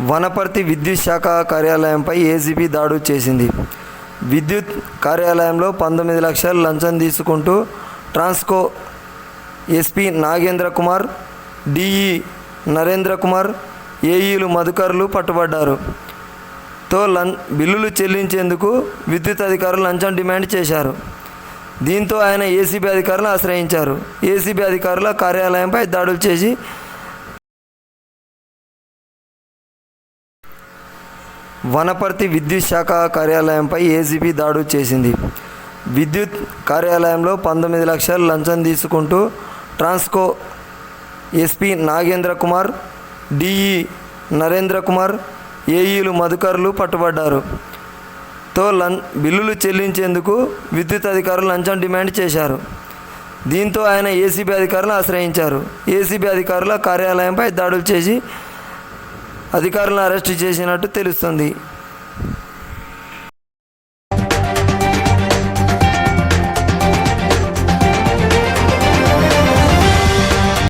వనపర్తి విద్యుత్ శాఖ కార్యాలయంపై ఏసీబీ దాడులు చేసింది. విద్యుత్ కార్యాలయంలో పంతొమ్మిది లక్షలు లంచం తీసుకుంటూ ట్రాన్స్కో ఎస్పీ నాగేంద్ర కుమార్ డిఈ నరేంద్ర కుమార్ ఏఈలు మధుకర్లు పట్టుబడ్డారు. తో లం బిల్లులు చెల్లించేందుకు విద్యుత్ అధికారులు లంచం డిమాండ్ చేశారు. దీంతో ఆయన ఏసీబీ అధికారులను ఆశ్రయించారు. ఏసీబీ అధికారుల కార్యాలయంపై దాడులు చేసి వనపర్తి విద్యుత్ శాఖ కార్యాలయంపై ఏసీబీ దాడులు చేసింది. విద్యుత్ కార్యాలయంలో పంతొమ్మిది లక్షలు లంచం తీసుకుంటూ ట్రాన్స్కో ఎస్పీ నాగేంద్ర కుమార్ డిఈ నరేంద్ర కుమార్ ఏఈలు మధుకర్లు పట్టుబడ్డారు. తో లం బిల్లులు చెల్లించేందుకు విద్యుత్ అధికారులు లంచం డిమాండ్ చేశారు. దీంతో ఆయన ఏసీబీ అధికారులను ఆశ్రయించారు. ఏసీబీ అధికారుల కార్యాలయంపై దాడులు చేసి అధికారులను అరెస్టు చేసినట్టు తెలుస్తుంది.